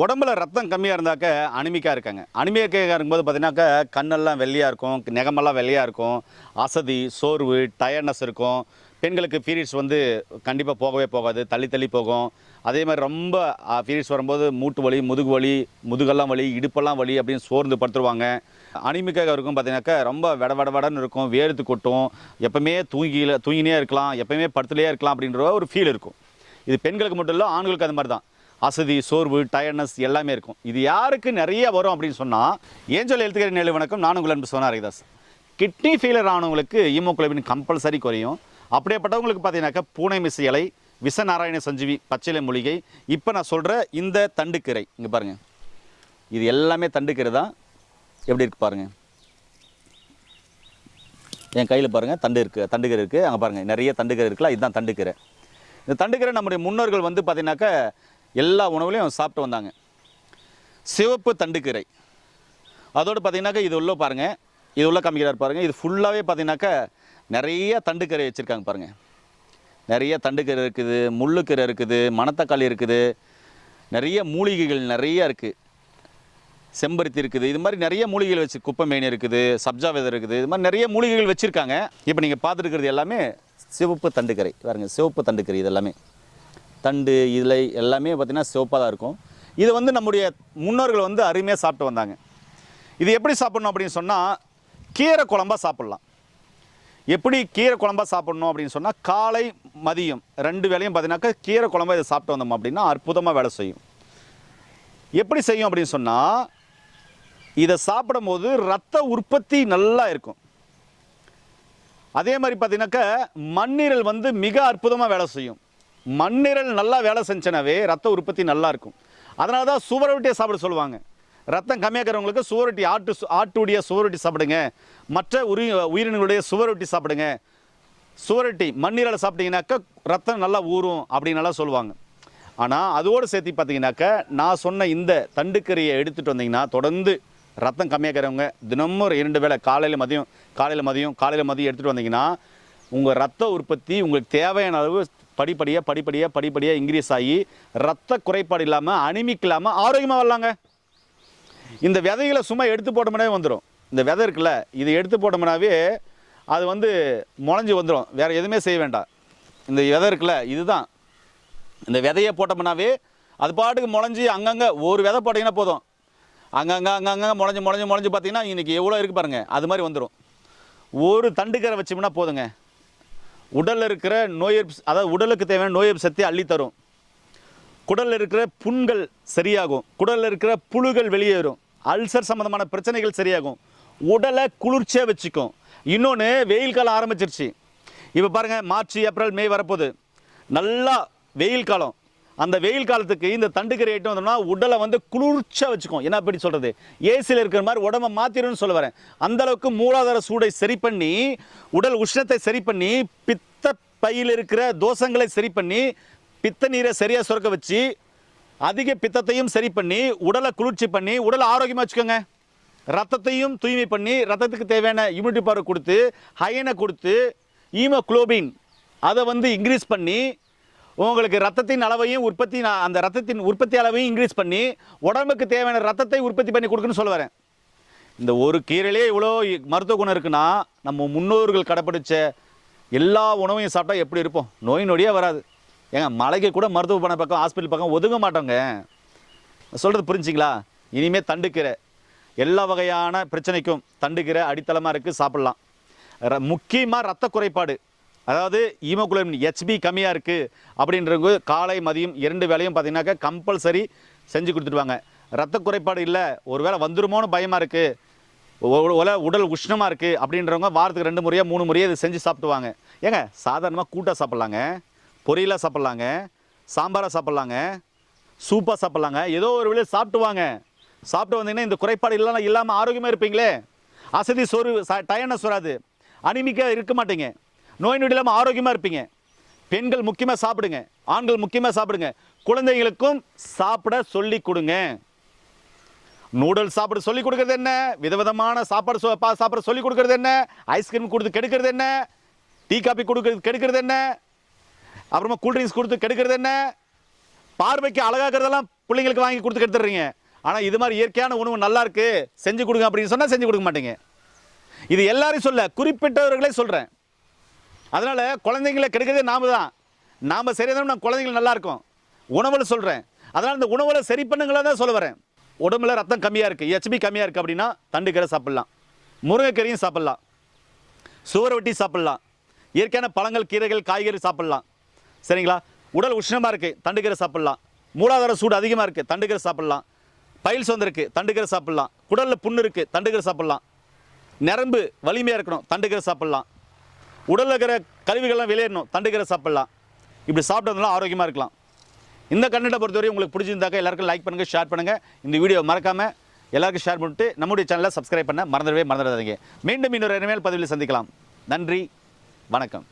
உடம்புல ரத்தம் கம்மியாக இருந்தாக்க அனிமிக்காக இருக்காங்க. அனிமிக்காக இருக்கும்போது பார்த்தீங்கன்னாக்கா கண்ணெல்லாம் வெள்ளையாக இருக்கும் நெகமெல்லாம் வெள்ளையாக இருக்கும் அசதி சோர்வு டயர்னஸ் இருக்கும். பெண்களுக்கு பீரியட்ஸ் வந்து கண்டிப்பாக போகவே போகாது தள்ளி தள்ளி போகும். அதே மாதிரி ரொம்ப பீரியட்ஸ் வரும்போது மூட்டு வலி முதுகு வலி முதுகெல்லாம் வலி இடுப்பெல்லாம் வலி அப்படின்னு சோர்ந்து படுத்துருவாங்க. அனிமிக்காக இருக்கும் பார்த்தீங்கன்னாக்கா ரொம்ப வெட வெட இருக்கும் வேர்த்து கொட்டும் எப்பவுமே தூங்கில தூங்கினே இருக்கலாம் எப்பவுமே படுத்துலேயே இருக்கலாம் அப்படின்ற ஒரு ஃபீல் இருக்கும். இது பெண்களுக்கு மட்டும் இல்லை ஆண்களுக்கு அது மாதிரி தான் அசதி சோர்வு டயர்னஸ் எல்லாமே இருக்கும். இது யாருக்கு நிறைய வரும் அப்படின்னு சொன்னால் ஏஞ்சல் எழுத்துக்கிற நிலை வணக்கம் நான் உங்கள் அன்பு சோனா ரவிதாஸ் கிட்னி ஃபெயிலர் ஆனவங்களுக்கு ஈமோகுளோபின் கம்பல்சரி குறையும். அப்படியேப்பட்டவங்களுக்கு பார்த்தீங்கன்னாக்கா பூனை மிஸ் இலை விசநாராயண சஞ்சீவி பச்சிலை மூலிகை. இப்போ நான் சொல்கிற இந்த தண்டுக்கீரை இங்கே பாருங்கள் இது எல்லாமே தண்டுக்கீரை தான். எப்படி இருக்கு பாருங்கள் என் கையில் பாருங்கள் தண்டு இருக்குது தண்டுக்கீரை இருக்குது அங்கே பாருங்கள் நிறைய தண்டுக்கீரை இருக்குல்ல இதுதான் தண்டுக்கீரை. இந்த தண்டுக்கீரை நம்முடைய முன்னோர்கள் வந்து பார்த்தீங்கன்னாக்கா எல்லா உணவுலையும் சாப்பிட்டு வந்தாங்க. சிவப்பு தண்டுக்கீரை. அதோடு பார்த்தீங்கன்னாக்கா இது உள்ள பாருங்கள் இது உள்ள காமிக்கிறார் பாருங்கள் இது ஃபுல்லாகவே பார்த்தீங்கன்னாக்கா நிறைய தண்டுக்கீரை வச்சுருக்காங்க பாருங்கள் நிறைய தண்டுக்கீரை இருக்குது முள்ளுக்கீரை இருக்குது மணத்தக்காளி இருக்குது. நிறைய மூலிகைகள் நிறைய இருக்குது செம்பருத்தி இருக்குது. இது மாதிரி நிறைய மூலிகைகள் வச்சு குப்பை மீன் இருக்குது சப்ஜா விதை இருக்குது. இது மாதிரி நிறைய மூலிகைகள் வச்சுருக்காங்க. இப்போ நீங்கள் பார்த்துருக்கிறது எல்லாமே சிவப்பு தண்டுக்கரை. பாருங்க சிவப்பு தண்டுக்கரை இது எல்லாமே. தண்டு இலை எல்லாமே பார்த்திங்கன்னா சிவப்பாக தான் இருக்கும். இது வந்து நம்முடைய முன்னோர்கள் வந்து அருமையாக சாப்பிட்டு வந்தாங்க. இது எப்படி சாப்பிடணும் அப்படின்னு சொன்னால் கீரை குழம்பாக சாப்பிட்லாம். எப்படி கீரை குழம்பாக சாப்பிடணும் அப்படின்னு சொன்னால் காலை மதியம் ரெண்டு வேளையும் பார்த்தீங்கன்னாக்கா கீரை குழம்பா இதை சாப்பிட்டு வந்தோம் அப்படின்னா அற்புதமாக வேலை செய்யும். எப்படி செய்யும் அப்படின்னு சொன்னால் இதை சாப்பிடும்போது ரத்த உற்பத்தி நல்லா இருக்கும். அதே மாதிரி பார்த்தீங்கன்னாக்கா மண்ணீரல் வந்து மிக அற்புதமாக வேலை செய்யும். மண்ணீரல் நல்லா வேலை செஞ்சனாவே ரத்த உற்பத்தி நல்லா இருக்கும். அதனால தான் சுவரொட்டியை சாப்பிட சொல்லுவாங்க. ரத்தம் கம்மியாக இருக்கிறவங்களுக்கு சுவரொட்டி ஆட்டு ஆட்டுடைய சுவரொட்டி சாப்பிடுங்க. மற்ற உரி உயிரினங்களுடைய சுவரொட்டி சாப்பிடுங்க. சுவரொட்டி மண்ணீரலை சாப்பிட்டீங்கன்னாக்கா ரத்தம் நல்லா ஊறும் அப்படின்னு நல்லா சொல்லுவாங்க. ஆனால் அதோடு சேர்த்து பார்த்தீங்கன்னாக்கா நான் சொன்ன இந்த தண்டுக்கறியை எடுத்துகிட்டு வந்தீங்கன்னா தொடர்ந்து ரத்தம் கம்மியாக இருக்கிறவங்க தினமும் ஒரு இரண்டு வேளை காலையில் மதியம் காலையில் மதியம் காலையில் மதியம் எடுத்துகிட்டு வந்தீங்கன்னா உங்கள் ரத்த உற்பத்தி உங்களுக்கு தேவையான அளவு படிப்படியாக படிப்படியாக படிப்படியாக இன்க்ரீஸ் ஆகி ரத்த குறைபாடு இல்லாமல் அனிமிக் இல்லாமல் ஆரோக்கியமாக வரலாங்க. இந்த விதைகளை சும்மா எடுத்து போட்டோம்னாவே வந்துடும் இந்த விதை இருக்குல்ல இதை எடுத்து போட்டோம்னாவே அது வந்து முளைஞ்சி வந்துடும் வேறு எதுவுமே செய்ய வேண்டாம். இந்த விதை இருக்குல்ல இதுதான். இந்த விதையை போட்டோம்னாவே அது பாட்டுக்கு முளைஞ்சி அங்கங்கே ஒரு விதை போட்டிங்கன்னா போதும். அங்கங்கே அங்கங்கே முளைஞ்சி முளைஞ்சி முளைஞ்சி பார்த்தீங்கன்னா இன்றைக்கி எவ்வளோ இருக்குது பாருங்கள் அது மாதிரி வந்துடும் ஒரு தண்டுக்கரை வச்சோம்னா போதுங்க. உடலில் இருக்கிற நோய் அதாவது உடலுக்கு தேவையான நோய் சக்தி அள்ளித்தரும். குடலில் இருக்கிற புண்கள் சரியாகும். குடலில் இருக்கிற புழுகள் வெளியேறும். அல்சர் சம்மந்தமான பிரச்சனைகள் சரியாகும். உடலை குளிர்ச்சியாக வச்சுக்கும். இன்னொன்று வெயில் காலம் ஆரம்பிச்சிருச்சு. இப்போ பாருங்கள் மார்ச் ஏப்ரல் மே வரப்போகுது. நல்லா வெயில் காலம். அந்த வெயில் காலத்துக்கு இந்த தண்டுக்கரை ஐட்டம் வந்தோம்னா உடலை வந்து குளிர்ச்சியாக வச்சுக்கும். என்ன அப்படி சொல்கிறது ஏசியில் இருக்கிற மாதிரி உடம்பை மாற்றிடும்னு சொல்ல வரேன். அந்த அளவுக்கு மூலாதார சூடை சரி பண்ணி உடல் உஷ்ணத்தை சரி பண்ணி பித்த பையில் இருக்கிற தோஷங்களை சரி பண்ணி பித்த நீரை சரியாக சுரக்க வச்சு அதிக பித்தத்தையும் சரி பண்ணி உடலை குளிர்ச்சி பண்ணி உடலை ஆரோக்கியமாக வச்சுக்கோங்க. ரத்தத்தையும் தூய்மை பண்ணி ரத்தத்துக்கு தேவையான இம்யூனிட்டி பவர் கொடுத்து ஹயனை கொடுத்து ஈமோக்ளோபின் அதை வந்து இன்க்ரீஸ் பண்ணி உங்களுக்கு ரத்தத்தின் அளவையும் உற்பத்தி அந்த ரத்தத்தின் உற்பத்தி அளவையும் இன்க்ரீஸ் பண்ணி உடம்புக்கு தேவையான ரத்தத்தை உற்பத்தி பண்ணி கொடுக்குன்னு சொல்ல வரேன் இந்த ஒரு கீரையிலே இவ்வளோ மருத்துவ குணம் இருக்குன்னா நம்ம முன்னோர்கள் கடைப்பிடிச்ச எல்லா உணவையும் சாப்பிட்டா எப்படி இருப்போம்? நோய் நொடியே வராது. ஏங்க மலைக்கு கூட மருத்துவ பண்ண பக்கம் ஹாஸ்பிட்டல் பக்கம் ஒதுங்க மாட்டோங்க. சொல்கிறது புரிஞ்சிங்களா? இனிமேல் தண்டுக்கீரை எல்லா வகையான பிரச்சனைக்கும் தண்டுக்கீரை அடித்தளமாக இருக்குது சாப்பிட்லாம். முக்கியமாக ரத்த குறைபாடு. அதாவது ஈமோகுளோபின் ஹெச்பி கம்மியாக இருக்குது அப்படின்றவங்க காலை மதியம் இரண்டு வேலையும் பார்த்தீங்கன்னாக்கா கம்பல்சரி செஞ்சு கொடுத்துடுவாங்க ரத்த குறைபாடு இல்லை ஒரு வேளை வந்துருமோன்னு பயமாக இருக்குது உல உடல் உஷ்ணமாக இருக்குது அப்படின்றவங்க வாரத்துக்கு ரெண்டு முறையாக மூணு முறையாக இது செஞ்சு சாப்பிடுவாங்க ஏங்க சாதாரணமாக கூட்டாக சாப்பிட்லாங்க பொரியலாக சாப்பிட்லாங்க சாம்பாராக சாப்பிட்லாங்க சூப்பாக சாப்பிட்லாங்க ஏதோ ஒரு வேலையை சாப்பிட்டு வாங்க சாப்பிட்டு வந்தீங்கன்னா இந்த குறைபாடு இல்லைனா இல்லாமல் ஆரோக்கியமாக இருப்பீங்களே. அசதி சோறு டயர்னஸ் வராது. அனிமிக்காக இருக்க மாட்டீங்க. நோய் நொடி இல்லாமல் ஆரோக்கியமாக இருப்பீங்க. பெண்கள் முக்கியமாக சாப்பிடுங்க. ஆண்கள் முக்கியமாக சாப்பிடுங்க. குழந்தைகளுக்கும் சாப்பிட சொல்லி கொடுங்க. நூடுல்ஸ் சாப்பிட சொல்லி கொடுக்கறது என்ன? விதவிதமான சாப்பாடு பா- சாப்பிட சொல்லி கொடுக்கறது என்ன? ஐஸ்கிரீம் கொடுத்து கெடுக்கிறது என்ன? டீ காபி கொடுக்கறது கெடுக்கிறது என்ன? அப்புறமா கூல்ட்ரிங்க்ஸ் கொடுத்து கெடுக்கிறது என்ன? பார்வைக்கு அழகாக்கிறதெல்லாம் பிள்ளைங்களுக்கு வாங்கி கொடுத்து கெடுத்துடுறீங்க. ஆனால் இது மாதிரி இயற்கையான உணவு நல்லா இருக்கு. செஞ்சு கொடுங்க அப்படின்னு சொன்னால் செஞ்சு கொடுக்க மாட்டீங்க. இது எல்லாரையும் சொல்ல குறிப்பிட்டவர்களே சொல்கிறேன் அதனால் குழந்தைங்களை கெடுக்கிறதே நாம தான். நாம் சரியாக நம்ம குழந்தைகள் நல்லாயிருக்கும் உணவில் சொல்கிறேன் அதனால் இந்த உணவில் சரி பண்ணுங்களா தான் சொல்ல வரேன். உடம்புல ரத்தம் கம்மியாக இருக்குது ஹெச்பி கம்மியாக இருக்குது அப்படின்னா தண்டுக்கீரை சாப்பிட்லாம். முருங்கைக்கீரையும் சாப்பிட்லாம். சுவரொட்டி சாப்பிட்லாம். இயற்கையான பழங்கள் கீரைகள் காய்கறி சாப்பிட்லாம். சரிங்களா? உடல் உஷ்ணமாக இருக்குது தண்டுக்கீரை சாப்பிட்லாம். மூலாதார சூடு அதிகமாக இருக்குது தண்டுக்கீரை சாப்பிட்லாம். பயில்ஸ் வந்திருக்கு தண்டுக்கீரை சாப்பிட்லாம். குடலில் புண்ணு இருக்குது தண்டுக்கீரை சாப்பிட்லாம். நரம்பு வலிமையாக இருக்கணும் தண்டுக்கீரை சாப்பிட்லாம். உடலில் இருக்கிற கழிவுகள்லாம் வெளியேறணும் தண்டுக்கிற சாப்பிட்லாம். இப்படி சாப்பிட்டதுனால ஆரோக்கியமாக இருக்கலாம். இந்த கண்டென்ட்டை பொறுத்தவரை உங்களுக்கு பிடிச்சிருந்தாக்க எல்லாருக்கும் லைக் பண்ணுங்கள் ஷேர் பண்ணுங்கள் இந்த வீடியோ மறக்காமல் எல்லாருக்கும் ஷேர் பண்ணிட்டு நம்முடைய சேனலை சப்ஸ்கிரைப் பண்ண மறந்துடவே மறந்துடாதீங்க. மீண்டும் இன்னொரு இனிமேல் பதிவில் சந்திக்கலாம். நன்றி வணக்கம்.